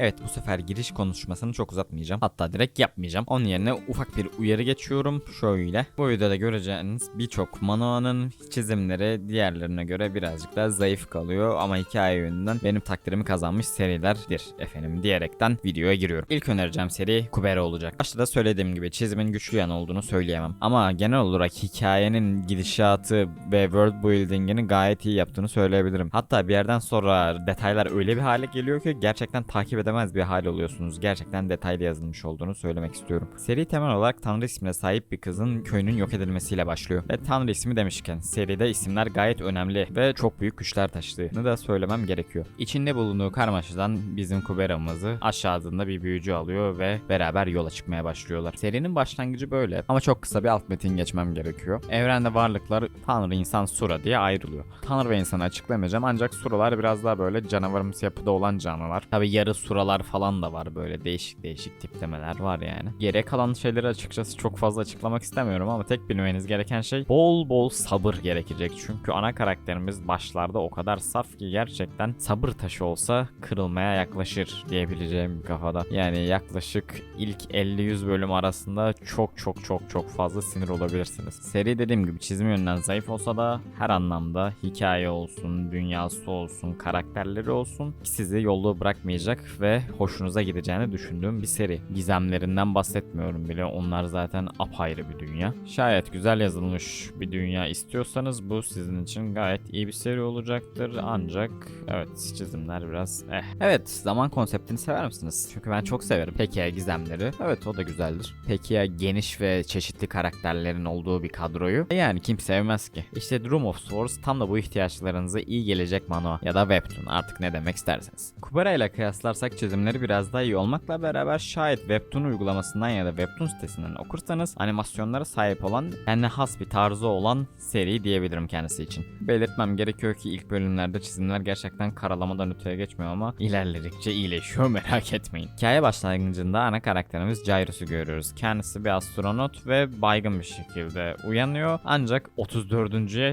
Evet bu sefer giriş konuşmasını çok uzatmayacağım. Hatta direkt yapmayacağım. Onun yerine ufak bir uyarı geçiyorum. Şöyle. Bu videoda göreceğiniz birçok Manoa'nın çizimleri diğerlerine göre birazcık daha zayıf kalıyor. Ama hikaye yönünden benim takdirimi kazanmış serilerdir efendim diyerekten videoya giriyorum. İlk önereceğim seri Kubera olacak. Başta da söylediğim gibi çizimin güçlü yan olduğunu söyleyemem. Ama genel olarak hikayenin gidişatı ve world building'ini gayet iyi yaptığını söyleyebilirim. Hatta bir yerden sonra detaylar öyle bir hale geliyor ki gerçekten takip edemez bir hal oluyorsunuz. Gerçekten detaylı yazılmış olduğunu söylemek istiyorum. Seri temel olarak Tanrı ismine sahip bir kızın köyünün yok edilmesiyle başlıyor. Ve Tanrı ismi demişken seride isimler gayet önemli ve çok büyük güçler taşıdığını da söylemem gerekiyor. İçinde bulunduğu karmaşadan bizim Kubera'mızı aşağıdığında bir büyücü alıyor ve beraber yola çıkmaya başlıyorlar. Serinin başlangıcı böyle ama çok kısa bir alt metin geçmem gerekiyor. Evrende varlıklar Tanrı, insan, Sura diye ayrılıyor. Tanrı ve insanı açıklamayacağım ancak Suralar biraz daha böyle canavarımsı yapıda olan canlılar. Tabi yarı Suralar falan da var böyle değişik değişik tiplemeler var yani. Geriye kalan şeyleri açıkçası çok fazla açıklamak istemiyorum ama tek bilmeniz gereken şey bol bol sabır gerekecek. Çünkü ana karakterimiz başlarda o kadar saf ki gerçekten sabır taşı olsa kırılmaya yaklaşır diyebileceğim kafada. Yani yaklaşık ilk 50-100 bölüm arasında çok çok çok çok fazla sinir olabilirsiniz. Seri dediğim gibi çizim yönünden zayıf olsa da her anlamda hikaye olsun, dünyası olsun, karakterleri olsun sizi yolda bırakmayacak ve hoşunuza gideceğini düşündüğüm bir seri. Gizemlerinden bahsetmiyorum bile. Onlar zaten apayrı bir dünya. Şayet güzel yazılmış bir dünya istiyorsanız bu sizin için gayet iyi bir seri olacaktır. Ancak evet çizimler biraz eh. Evet zaman konseptini sever misiniz? Çünkü ben çok severim. Peki ya gizemleri? Evet o da güzeldir. Peki ya geniş ve çeşitli karakterlerin olduğu bir kadroyu? Yani kim sevmez ki? İşte Room of Swords tam da bu ihtiyaçlarınıza iyi gelecek mano ya da webtoon artık ne demek isterseniz. Kubera ile kıyaslarsak çizimleri biraz daha iyi olmakla beraber şayet webtoon uygulamasından ya da webtoon sitesinden okursanız animasyonlara sahip olan kendine has bir tarzı olan seri diyebilirim kendisi için. Belirtmem gerekiyor ki ilk bölümlerde çizimler gerçekten karalamadan öteye geçmiyor ama ilerledikçe iyileşiyor merak etmeyin. Hikaye başlangıcında ana karakterimiz Jairus'u görüyoruz. Kendisi bir astronot ve baygın bir şekilde uyanıyor ancak 34.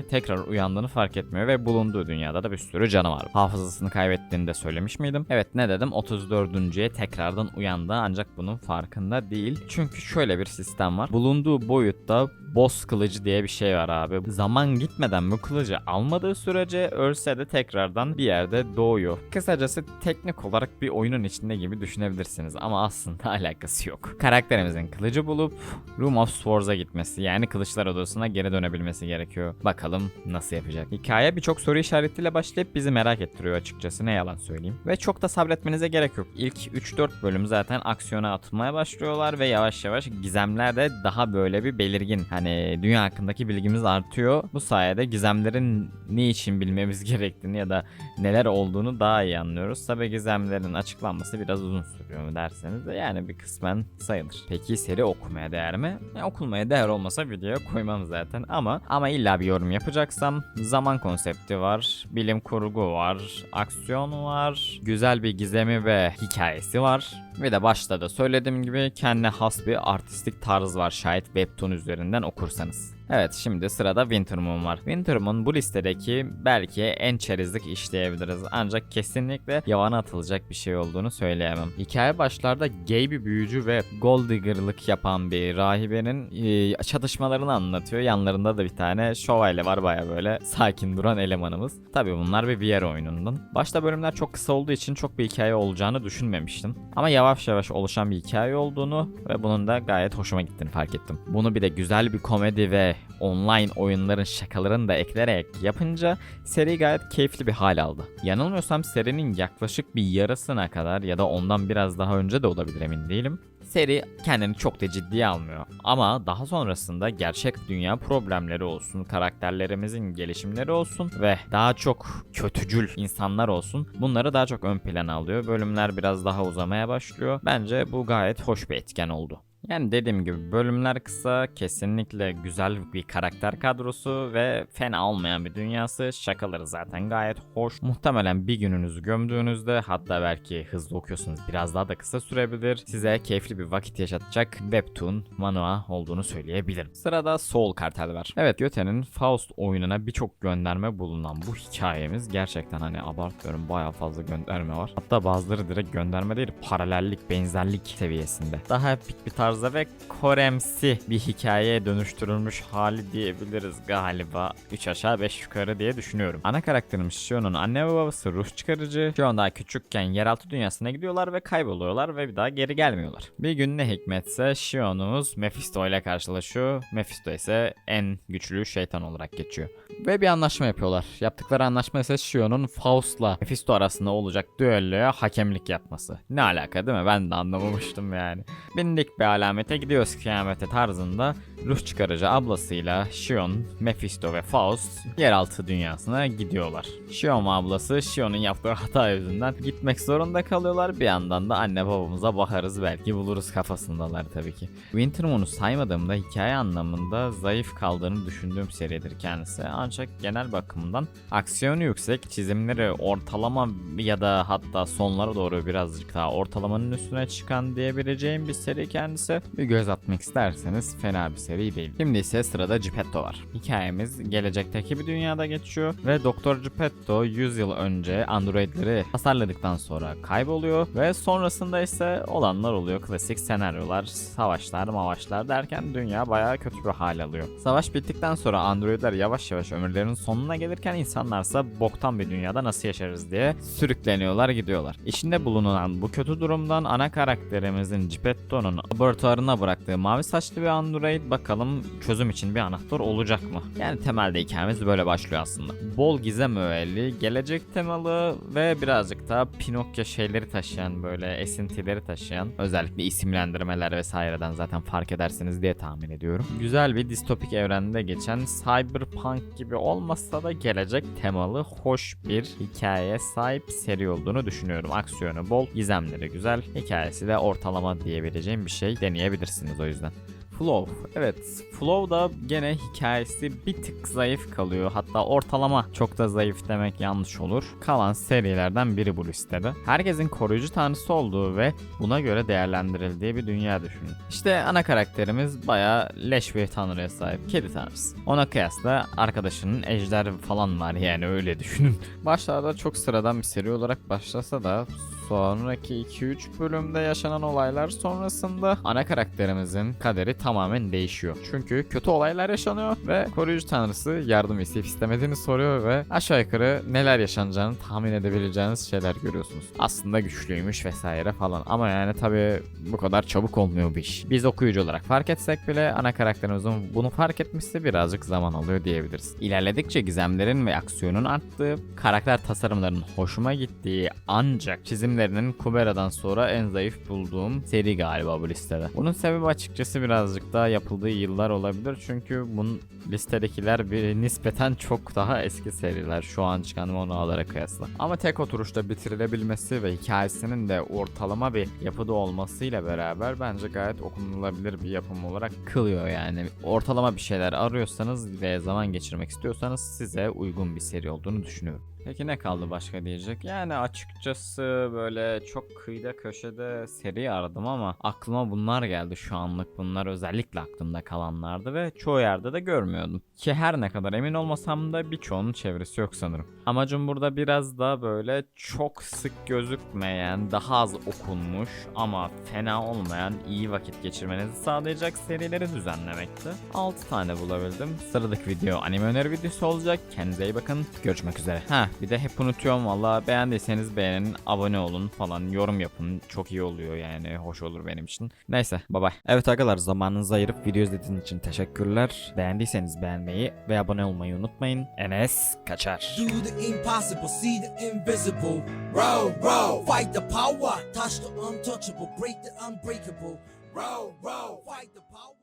tekrar uyandığını fark etmiyor ve bulunduğu dünyada da bir sürü canavar var. Hafızasını kaybettiğini de söylemiş miydim? Evet ne dedim 34.ye tekrardan uyandı ancak bunun farkında değil. Çünkü şöyle bir sistem var. Bulunduğu boyutta boss kılıcı diye bir şey var abi. Zaman gitmeden bu kılıcı almadığı sürece ölse de tekrardan bir yerde doğuyor. Kısacası teknik olarak bir oyunun içinde gibi düşünebilirsiniz ama aslında alakası yok. Karakterimizin kılıcı bulup Room of Swords'a gitmesi yani kılıçlar odasına geri dönebilmesi gerekiyor. Bakalım nasıl yapacak. Hikaye birçok soru işaretiyle başlayıp bizi merak ettiriyor açıkçası ne yalan söyleyeyim. Ve çok da sabretmenize gerek yok. İlk 3-4 bölüm zaten aksiyona atılmaya başlıyorlar ve yavaş yavaş gizemler de daha böyle bir belirgin. Hani dünya hakkındaki bilgimiz artıyor. Bu sayede gizemlerin ne için bilmemiz gerektiğini ya da neler olduğunu daha iyi anlıyoruz. Tabi gizemlerin açıklanması biraz uzun sürüyor mu derseniz de yani bir kısmen sayılır. Peki seri okumaya değer mi? Ya, okunmaya değer olmasa videoya koymam zaten ama ama illa bir yorum yapacaksam zaman konsepti var, bilim kurgu var, aksiyon var, güzel bir gizemi ve hikayesi var. Ve de başta da söylediğim gibi kendine has bir artistik tarz var şayet webtoon üzerinden okursanız. Evet şimdi sırada Wintermoon var. Wintermoon bu listedeki belki en çerezlik iş diyebiliriz. Ancak kesinlikle yavana atılacak bir şey olduğunu söyleyemem. Hikaye başlarda gay bir büyücü ve gold digger'lık yapan bir rahibenin e, çatışmalarını anlatıyor. Yanlarında da bir tane şövalye var baya böyle sakin duran elemanımız. Tabi bunlar bir VR oyunundan. Başta bölümler çok kısa olduğu için çok bir hikaye olacağını düşünmemiştim. Ama yavaş yavaş oluşan bir hikaye olduğunu ve bunun da gayet hoşuma gittiğini fark ettim. Bunu bir de güzel bir komedi ve online oyunların şakalarını da ekleyerek yapınca seri gayet keyifli bir hal aldı. Yanılmıyorsam serinin yaklaşık bir yarısına kadar ya da ondan biraz daha önce de olabilir emin değilim. Seri kendini çok da ciddiye almıyor. Ama daha sonrasında gerçek dünya problemleri olsun, karakterlerimizin gelişimleri olsun ve daha çok kötücül insanlar olsun bunları daha çok ön plana alıyor. Bölümler biraz daha uzamaya başlıyor. Bence bu gayet hoş bir etken oldu. Yani dediğim gibi bölümler kısa, kesinlikle güzel bir karakter kadrosu ve fena olmayan bir dünyası. Şakaları zaten gayet hoş. Muhtemelen bir gününüzü gömdüğünüzde hatta belki hızlı okuyorsunuz biraz daha da kısa sürebilir. Size keyifli bir vakit yaşatacak webtoon, manua olduğunu söyleyebilirim. Sırada Soul Cartel var. Evet Göte'nin Faust oyununa birçok gönderme bulunan bu hikayemiz gerçekten hani abartmıyorum bayağı fazla gönderme var. Hatta bazıları direkt gönderme değil paralellik, benzerlik seviyesinde. Daha epik bir tarzda ve Koremsi bir hikayeye dönüştürülmüş hali diyebiliriz galiba. 3 aşağı 5 yukarı diye düşünüyorum. Ana karakterimiz Shion'un anne ve babası ruh çıkarıcı. Shion daha küçükken yeraltı dünyasına gidiyorlar ve kayboluyorlar ve bir daha geri gelmiyorlar. Bir gün ne hikmetse Shion'umuz Mephisto ile karşılaşıyor. Mephisto ise en güçlü şeytan olarak geçiyor. Ve bir anlaşma yapıyorlar. Yaptıkları anlaşma ise Shion'un Faust'la Mephisto arasında olacak düelloya hakemlik yapması. Ne alaka değil mi? Ben de anlamamıştım yani. Bindik bir alamete gidiyoruz kıyamete tarzında ruh çıkarıcı ablasıyla Shion, Mephisto ve Faust yeraltı dünyasına gidiyorlar. Shion ablası Shion'un yaptığı hata yüzünden gitmek zorunda kalıyorlar. Bir yandan da anne babamıza bakarız belki buluruz kafasındalar tabii ki. Wintermoon'u saymadığımda hikaye anlamında zayıf kaldığını düşündüğüm seridir kendisi. Ancak genel bakımdan aksiyonu yüksek, çizimleri ortalama ya da hatta sonlara doğru birazcık daha ortalamanın üstüne çıkan diyebileceğim bir seri kendisi. Bir göz atmak isterseniz fena bir seri değil. Şimdi ise sırada Geppetto var. Hikayemiz gelecekteki bir dünyada geçiyor ve Doktor Geppetto 100 yıl önce androidleri tasarladıktan sonra kayboluyor ve sonrasında ise olanlar oluyor. Klasik senaryolar, savaşlar, mavaşlar derken dünya bayağı kötü bir hal alıyor. Savaş bittikten sonra androidler yavaş yavaş ömürlerinin sonuna gelirken insanlarsa boktan bir dünyada nasıl yaşarız diye sürükleniyorlar gidiyorlar. İçinde bulunan bu kötü durumdan ana karakterimizin Geppetto'nun laboratuvarına bıraktığı mavi saçlı bir android bakalım çözüm için bir anahtar olacak mı? Yani temelde hikayemiz böyle başlıyor aslında. Bol gizem öğeli, gelecek temalı ve birazcık daha Pinokyo şeyleri taşıyan böyle esintileri taşıyan özellikle isimlendirmeler vesaireden zaten fark edersiniz diye tahmin ediyorum. Güzel bir distopik evrende geçen cyberpunk gibi olmasa da gelecek temalı hoş bir hikayeye sahip seri olduğunu düşünüyorum. Aksiyonu bol, gizemleri güzel, hikayesi de ortalama diyebileceğim bir şey deneyebilirsiniz o yüzden. Flow. Evet, Flow da gene hikayesi bir tık zayıf kalıyor. Hatta ortalama çok da zayıf demek yanlış olur. Kalan serilerden biri bu listede. Herkesin koruyucu tanrısı olduğu ve buna göre değerlendirildiği bir dünya düşünün. İşte ana karakterimiz bayağı leş bir tanrıya sahip. Kedi tanrısı. Ona kıyasla arkadaşının ejder falan var yani öyle düşünün. Başlarda çok sıradan bir seri olarak başlasa da sonraki 2-3 bölümde yaşanan olaylar sonrasında ana karakterimizin kaderi tamamen değişiyor. Çünkü kötü olaylar yaşanıyor ve koruyucu tanrısı yardım isteyip istemediğini soruyor ve aşağı yukarı neler yaşanacağını tahmin edebileceğiniz şeyler görüyorsunuz. Aslında güçlüymüş vesaire falan ama yani tabi bu kadar çabuk olmuyor bu iş. Biz okuyucu olarak fark etsek bile ana karakterimizin bunu fark etmesi birazcık zaman alıyor diyebiliriz. İlerledikçe gizemlerin ve aksiyonun arttığı, karakter tasarımlarının hoşuma gittiği ancak çizimlerinin Kubera'dan sonra en zayıf bulduğum seri galiba bu listede. Bunun sebebi açıkçası birazcık daha yapıldığı yıllar olabilir çünkü bunun listedekiler bir nispeten çok daha eski seriler şu an çıkan monolara kıyasla. Ama tek oturuşta bitirilebilmesi ve hikayesinin de ortalama bir yapıda olmasıyla beraber bence gayet okunulabilir bir yapım olarak kılıyor yani. Ortalama bir şeyler arıyorsanız ve zaman geçirmek istiyorsanız size uygun bir seri olduğunu düşünüyorum. Peki ne kaldı başka diyecek? Yani açıkçası böyle çok kıyıda köşede seri aradım ama aklıma bunlar geldi şu anlık. Bunlar özellikle aklımda kalanlardı ve çoğu yerde de görmüyordum. Ki her ne kadar emin olmasam da birçoğunun çevresi yok sanırım. Amacım burada biraz da böyle çok sık gözükmeyen, daha az okunmuş ama fena olmayan iyi vakit geçirmenizi sağlayacak serileri düzenlemekti. 6 tane bulabildim. Sıradaki video anime öneri videosu olacak. Kendinize iyi bakın. Görüşmek üzere. Ha bir de hep unutuyorum valla. Beğendiyseniz beğenin, abone olun falan, yorum yapın. Çok iyi oluyor yani. Hoş olur benim için. Neyse bye bye. Evet arkadaşlar zamanınızı ayırıp video izlediğiniz için teşekkürler. Beğendiyseniz beğenmeyi ve abone olmayı unutmayın. Enes kaçar. Do the impossible, see the invisible. Row, row, fight the power. Touch the untouchable, break the unbreakable. Row, row, fight the power.